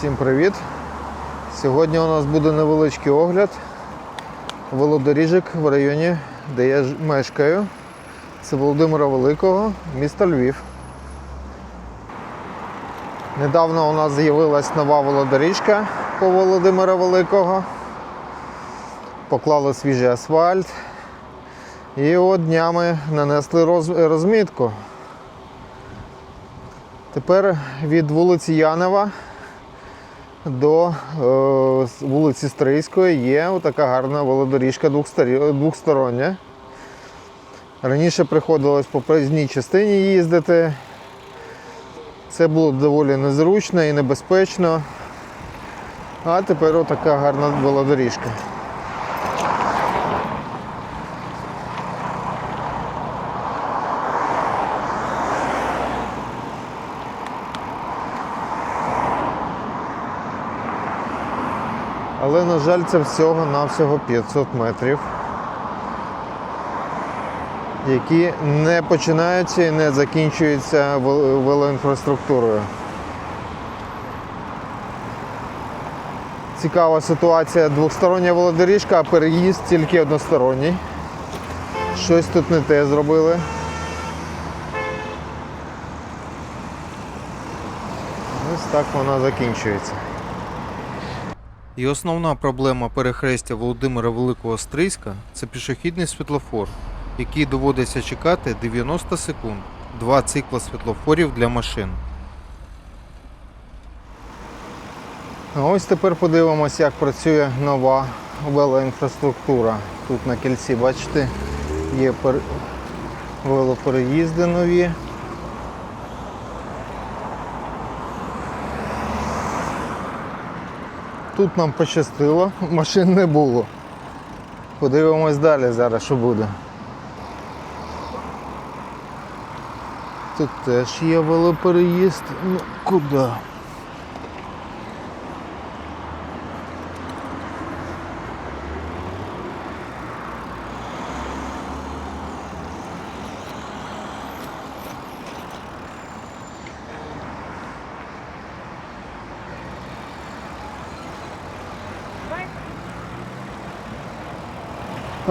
Всім привіт! Сьогодні у нас буде невеличкий огляд велодоріжок в районі, де я мешкаю. Це Володимира Великого, місто Львів. Недавно у нас з'явилась нова велодоріжка по Володимира Великого. Поклали свіжий асфальт. І от днями нанесли роз- розмітку. Тепер від вулиці Янова до е, вулиці Стрийської є така гарна велодоріжка двохстороння. Раніше приходилось по проїзній частині їздити. Це було доволі незручно і небезпечно. А тепер отака гарна велодоріжка. Але, на жаль, це всього-навсього 500 метрів, які не починаються і не закінчуються велоінфраструктурою. Цікава ситуація. Двостороння велодоріжка, а переїзд тільки односторонній. Щось тут не те зробили. Ось так вона закінчується. І основна проблема перехрестя Володимира Великого Стрийська це пішохідний світлофор, який доводиться чекати 90 секунд, два цикла світлофорів для машин. Ось тепер подивимося, як працює нова велоінфраструктура. Тут на кільці, бачите, є велопереїзди нові. Тут нам пощастило, машин не було. Подивимось далі зараз, що буде. Тут теж є велопереїзд. Ну, куди?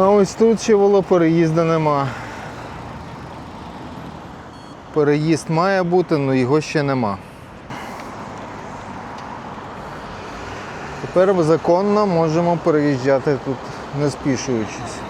А ось тут ще велопереїзду нема. Переїзд має бути, але його ще нема. Тепер законно можемо переїжджати тут, не спішуючись.